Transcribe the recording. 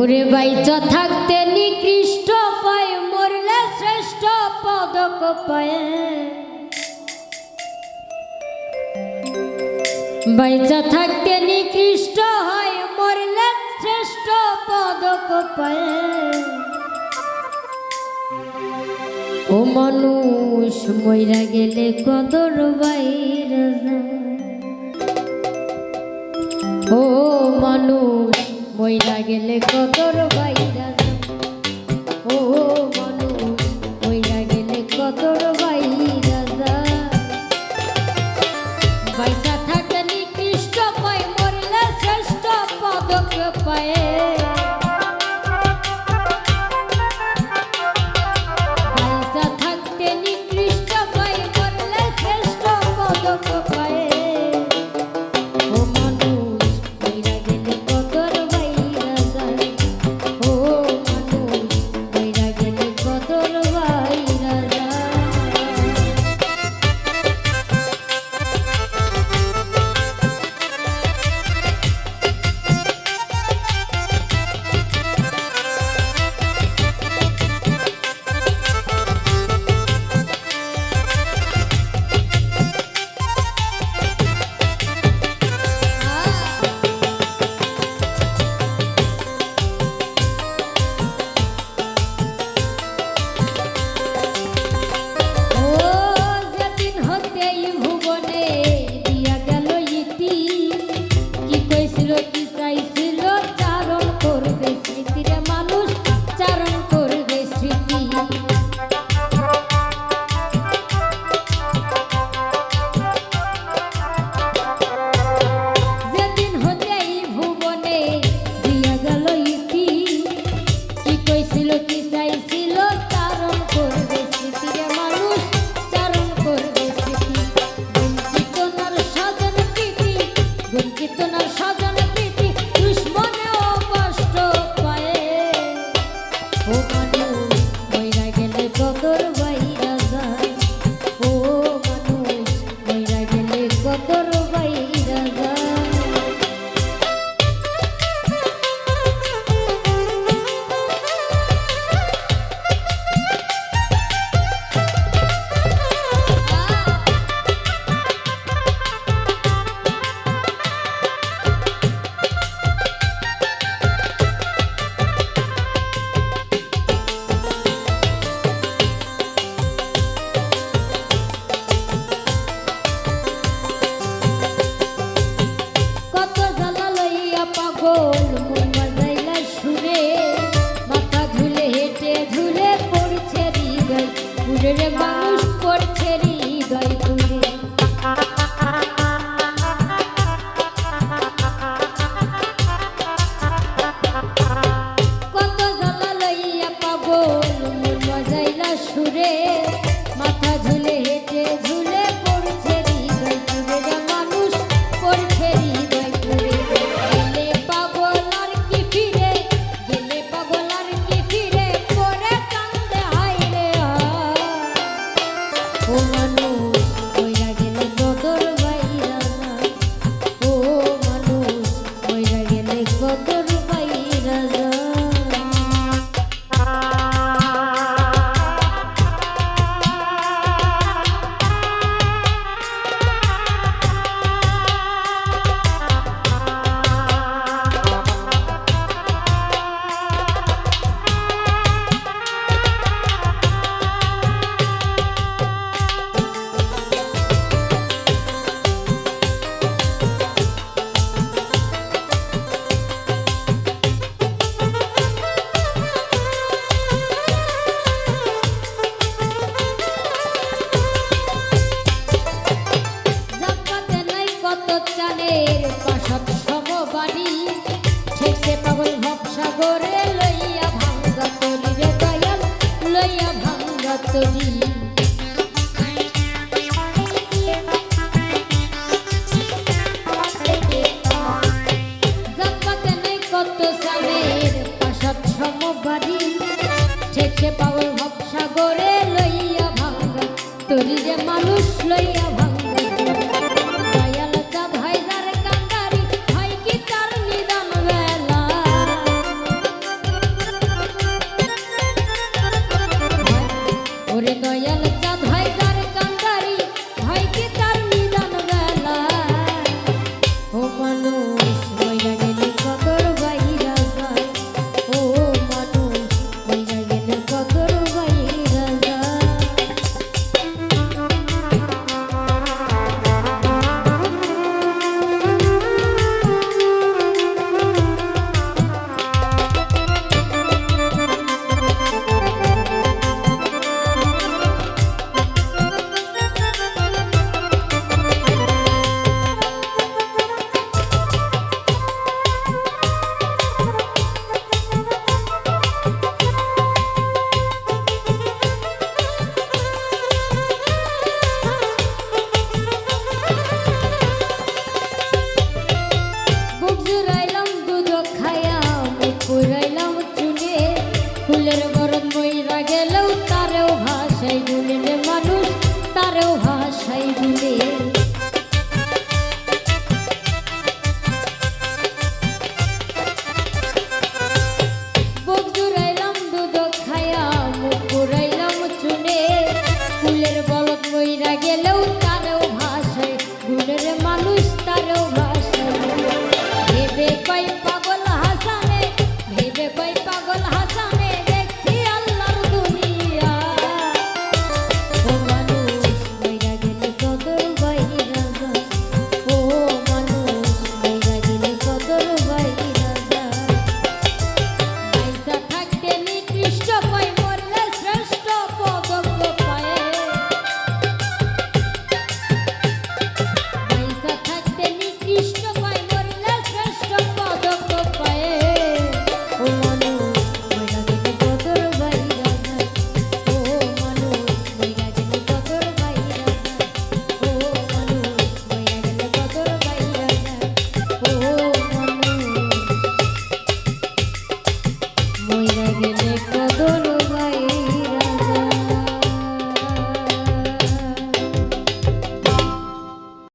ওরে বাইচ থাকতে নিকৃষ্ট পায়, মরলে শ্রেষ্ঠ পদক পায়। বাইচ থাকতে নিকৃষ্ট হয়, মরলে শ্রেষ্ঠ পদক পায়। ও মানুষ, মইরা গেলে কদর বাইরা ও মানুষ বইরা গেলে কতর বাইরা ও মানুষ গেলে কদর রে মা বাঁচবি। কত সামের পাশত সমবাড়ি ঠেকে পাওয়ার ভবসাগরে লইয়া ভাঙ্গা তরি যে মানুষ লইয়া abriendo allá la